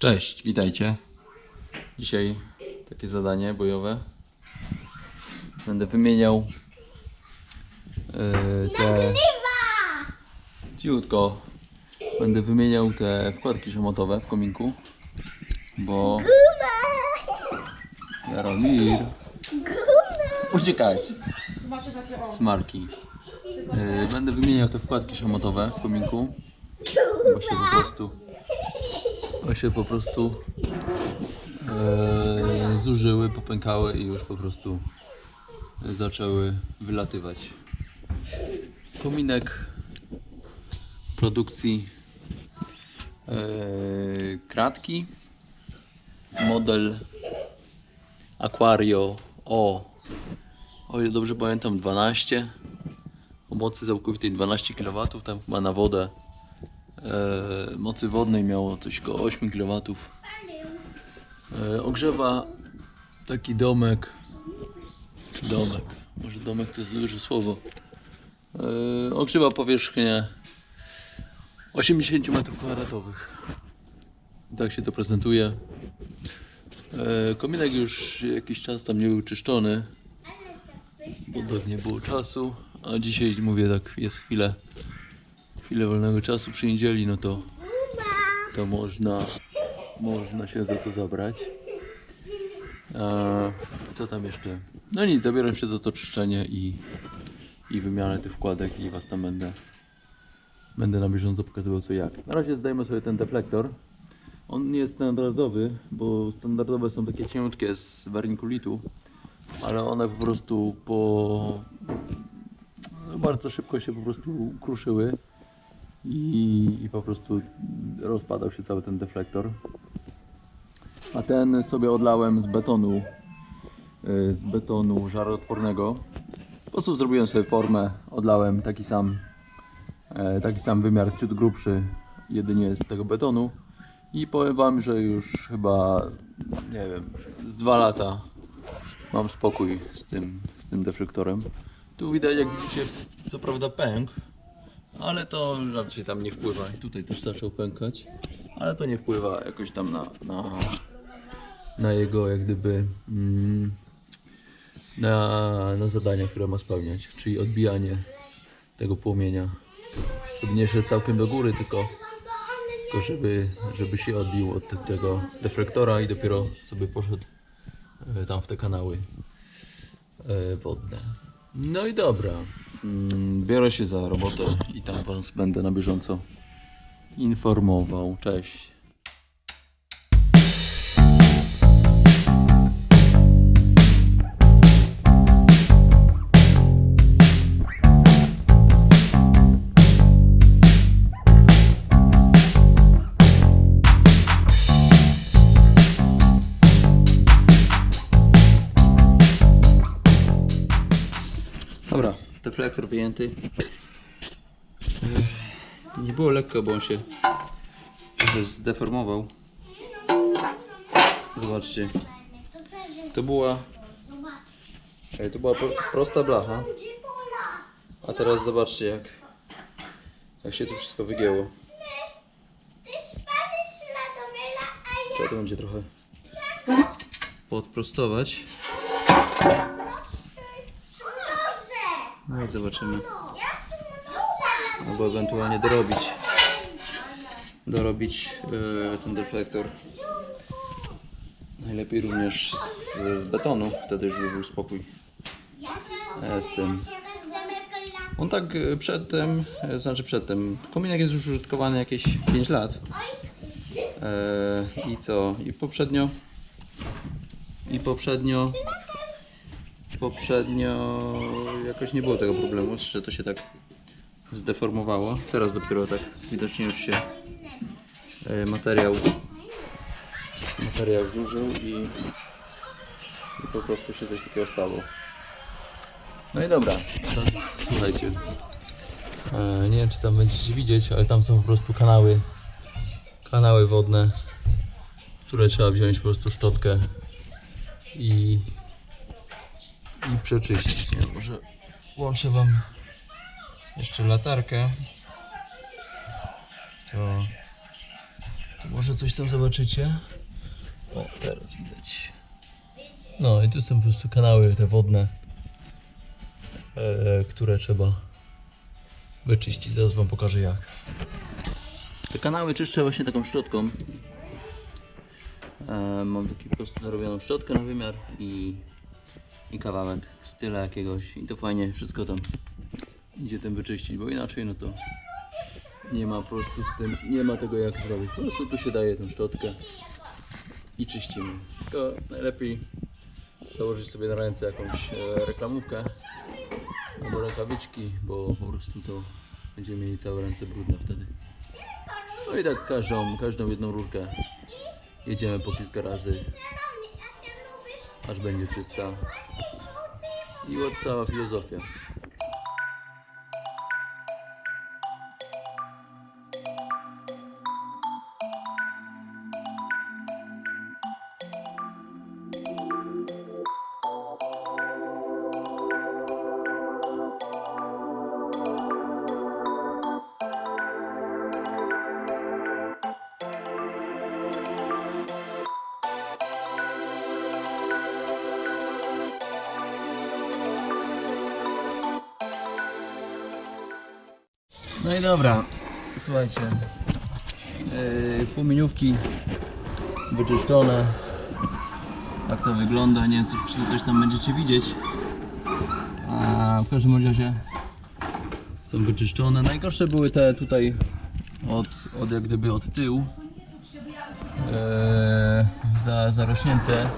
Cześć, witajcie. Dzisiaj takie zadanie bojowe. Będę wymieniał yy, te. Ciutko. Będę wymieniał te wkładki szamotowe w kominku. Bo. Jaromir. Uciekać. Smarki. Yy, będę wymieniał te wkładki szamotowe w kominku. Bo się po prostu się po prostu e, zużyły, popękały i już po prostu zaczęły wylatywać. Kominek produkcji e, kratki, model Aquario O, o ile dobrze pamiętam 12, o mocy całkowitej 12 kW, tam chyba na wodę e, mocy wodnej miało coś koło 8 kW. E, ogrzewa taki domek, czy domek, może domek to jest duże słowo. E, ogrzewa powierzchnię 80 m2. Tak się to prezentuje. Kominek już jakiś czas tam nie był czyszczony, bo do nie było czasu, a dzisiaj mówię tak, jest chwilę chwilę wolnego czasu przy niedzieli, no to, to można, można się za to zabrać. Co tam jeszcze? No nic, zabieram się za to czyszczenie i, i wymianę tych wkładek i was tam będę, będę na bieżąco pokazywał co jak. Na razie zdajemy sobie ten deflektor. On nie jest standardowy, bo standardowe są takie ciężkie z wernikulitu, ale one po prostu po bardzo szybko się po prostu kruszyły i, i po prostu rozpadał się cały ten deflektor. A ten sobie odlałem z betonu, y, z betonu żaroodpornego. Po prostu zrobiłem sobie formę, odlałem taki sam, e, taki sam wymiar, ciut grubszy, jedynie z tego betonu. I powiem wam, że już chyba, nie wiem, z dwa lata mam spokój z tym, z tym deflektorem. Tu widać, jak widzicie, co prawda pęk, ale to raczej tam nie wpływa. I tutaj też zaczął pękać, ale to nie wpływa jakoś tam na, na, na jego jak gdyby mm, na, na zadania, które ma spełniać, czyli odbijanie tego płomienia. Żeby nie szedł całkiem do góry, tylko, tylko żeby, żeby się odbił od te- tego deflektora i dopiero sobie poszedł e, tam w te kanały e, wodne. No i dobra. Mm, Biorę się za robotę i tam Was będę na bieżąco informował. Cześć. Deflektor wyjęty. Nie było lekko, bo on się zdeformował. Zobaczcie. To była, to była pro, prosta blacha, a teraz zobaczcie jak, jak się tu wszystko wygięło. To będzie trochę podprostować. No i zobaczymy. Albo ewentualnie dorobić. Dorobić e, ten deflektor. Najlepiej również z, z betonu, wtedy już by był spokój e, z tym. On tak e, przedtem, znaczy przedtem, kominek jest już użytkowany jakieś 5 lat. I co? I poprzednio i poprzednio poprzednio jakoś nie było tego problemu, że to się tak zdeformowało. Teraz dopiero tak widocznie już się e, materiał materiał zużył i, i po prostu się coś takiego stało. No i dobra, teraz słuchajcie. E, nie wiem czy tam będziecie widzieć, ale tam są po prostu kanały kanały wodne, które trzeba wziąć po prostu szczotkę i i przeczyścić. Nie, może włączę Wam jeszcze latarkę. To To może coś tam zobaczycie. O, teraz widać. No i tu są po prostu kanały te wodne, e, które trzeba wyczyścić. Zaraz wam pokażę jak. Te kanały czyszczę właśnie taką szczotką. E, mam taki po prostu narobioną szczotkę na wymiar i, i kawałek styla jakiegoś i to fajnie wszystko tam idzie tym wyczyścić, bo inaczej no to nie ma po prostu z tym, nie ma tego jak zrobić. Po prostu tu się daje tą szczotkę i czyścimy. Tylko najlepiej założyć sobie na ręce jakąś e, reklamówkę albo rękawiczki, bo po prostu to będziemy mieli całe ręce brudne wtedy. No i tak każdą, każdą jedną rurkę jedziemy po kilka razy, aż będzie czysta. I od cała filozofia. No i dobra, słuchajcie. Yy, płomieniówki wyczyszczone. Tak to wygląda. Nie wiem, czy- coś tam będziecie widzieć. A w każdym razie są wyczyszczone. Najgorsze były te tutaj od, od jak gdyby od tyłu. Yy, za, zarośnięte.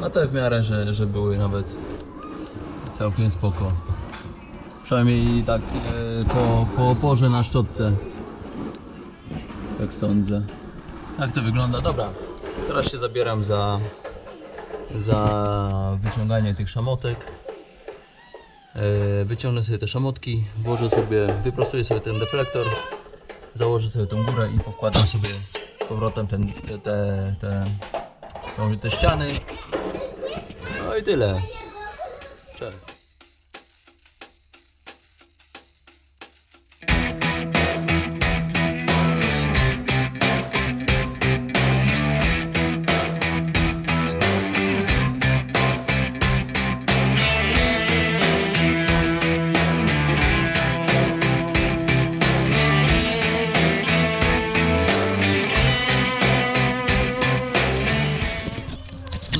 No te w miarę, że, że były nawet całkiem spoko. Przynajmniej tak e, po, po oporze na szczotce. Tak sądzę. Tak to wygląda. Dobra, teraz się zabieram za, za wyciąganie tych szamotek. E, wyciągnę sobie te szamotki, włożę sobie, wyprostuję sobie ten deflektor, założę sobie tą górę i powkładam sobie z powrotem ten, te, te, te, mówię, te ściany. No i tyle. Cześć.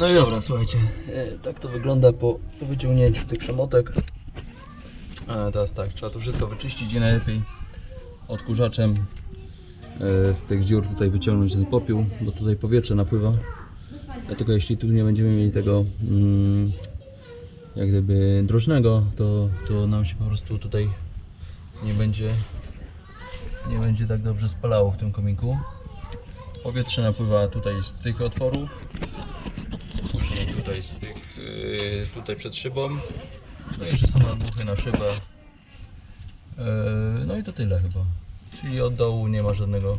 No i dobra, słuchajcie, e, tak to wygląda po, wyciągnięciu tych szamotek. A teraz tak, trzeba to wszystko wyczyścić i najlepiej odkurzaczem e, z tych dziur tutaj wyciągnąć ten popiół, bo tutaj powietrze napływa. Dlatego jeśli tu nie będziemy mieli tego mm, jak gdyby drożnego, to, to nam się po prostu tutaj nie będzie nie będzie tak dobrze spalało w tym kominku. Powietrze napływa tutaj z tych otworów, później tutaj z tych, yy, tutaj przed szybą. No i jeszcze są nadmuchy na szybę. Yy, no i to tyle chyba. Czyli od dołu nie ma żadnego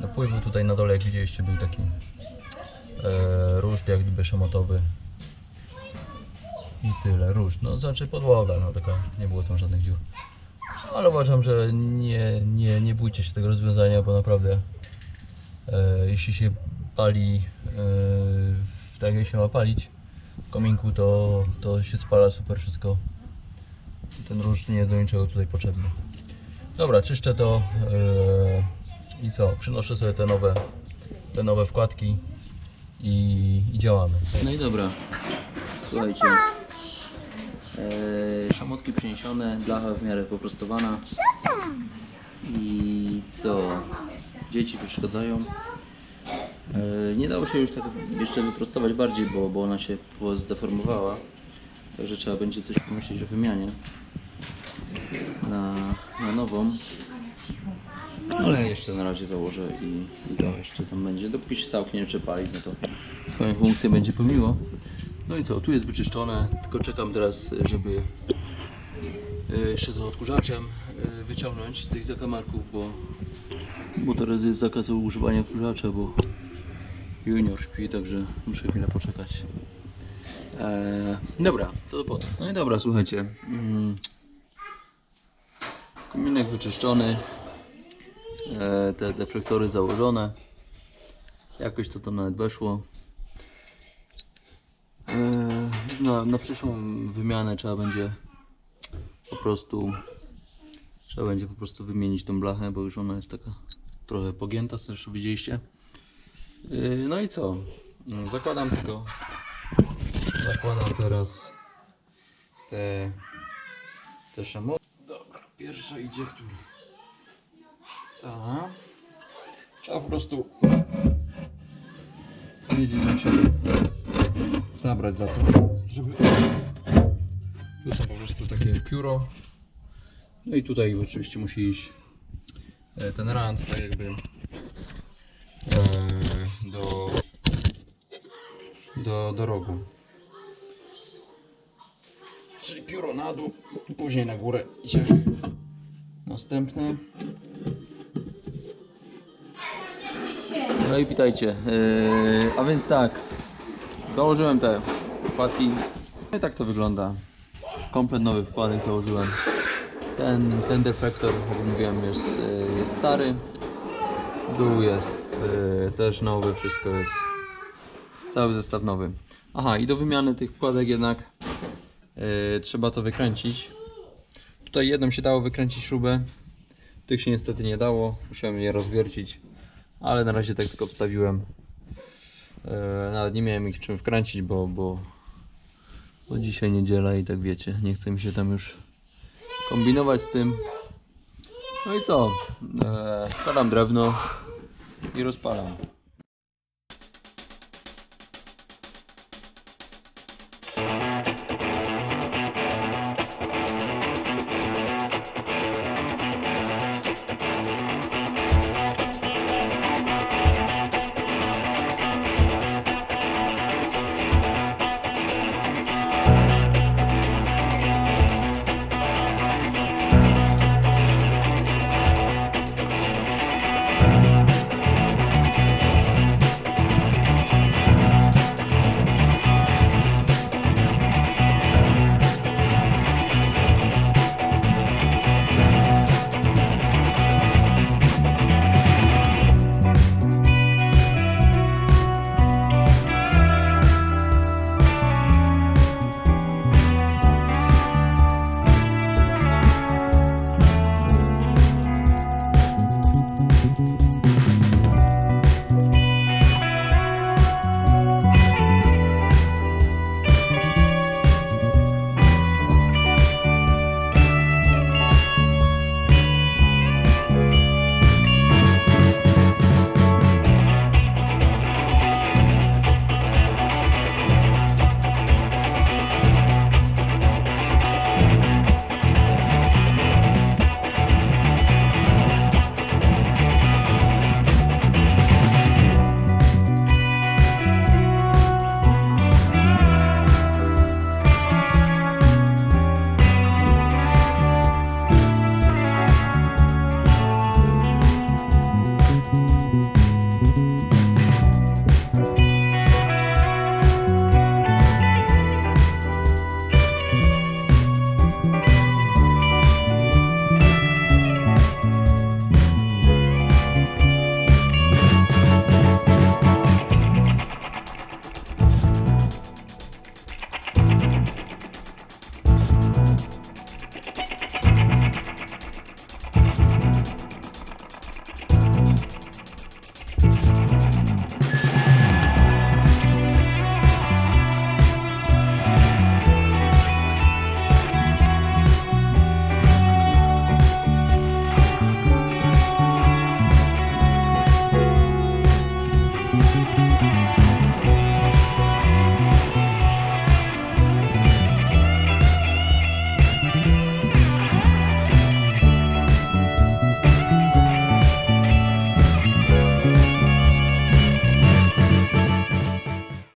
napływu. Tutaj na dole jak widzieliście był taki yy, różd jak gdyby szamotowy. I tyle, różd. No znaczy podłoga, no taka, nie było tam żadnych dziur. Ale uważam, że nie, nie, nie bójcie się tego rozwiązania, bo naprawdę jeśli się pali tak jak się ma palić w kominku, to, to się spala super wszystko. Ten róż nie jest do niczego tutaj potrzebny. Dobra, czyszczę to e, i co? Przynoszę sobie te nowe, te nowe wkładki i, i działamy. No i dobra, słuchajcie. E, szamotki przyniesione, blacha w miarę poprostowana. I co? Dzieci przeszkadzają. E, nie dało się już tak jeszcze wyprostować bardziej, bo, bo ona się zdeformowała. Także trzeba będzie coś pomyśleć o wymianie na, na nową. Ale jeszcze na razie założę i, i to jeszcze tam będzie. Dopóki się całkiem nie przepali, no to swoją funkcję będzie pełniło. No i co, tu jest wyczyszczone, tylko czekam teraz, żeby e, jeszcze to odkurzaczem e, wyciągnąć z tych zakamarków, bo, bo teraz jest zakaz używania odkurzacza, bo junior śpi, także muszę chwilę poczekać. E, dobra, to do potem. No i dobra, słuchajcie. Mm, kominek wyczyszczony, e, te deflektory założone. Jakoś to tam nawet weszło. Eee, na, na przyszłą wymianę trzeba będzie po prostu trzeba będzie po prostu wymienić tą blachę, bo już ona jest taka trochę pogięta, zresztą widzieliście. Yy, No i co? No, Zakładam tylko. Zakładam teraz te te szamo. Dobra, pierwsza idzie która? Ta. Trzeba po prostu wiedzieć jak się zabrać za to, żeby tu są po prostu takie pióro. No i tutaj oczywiście musi iść e, ten rand tak jakby do, do rogu. Czyli pióro na dół, później na górę idzie następne. No i witajcie. Yy, a więc tak, założyłem te wkładki. No i tak to wygląda. Komplet nowy wkładek założyłem. Ten, ten deflektor, jak mówiłem, jest, yy, jest stary. Dół jest yy, też nowy, wszystko jest. Cały zestaw nowy. Aha, i do wymiany tych wkładek jednak yy, trzeba to wykręcić. Tutaj jedną się dało wykręcić śrubę. Tych się niestety nie dało. Musiałem je rozwiercić. Ale na razie tak tylko wstawiłem. E, nawet nie miałem ich czym wkręcić, bo, bo, bo dzisiaj niedziela i tak wiecie, nie chce mi się tam już kombinować z tym. No i co? E, wkładam drewno i rozpalam.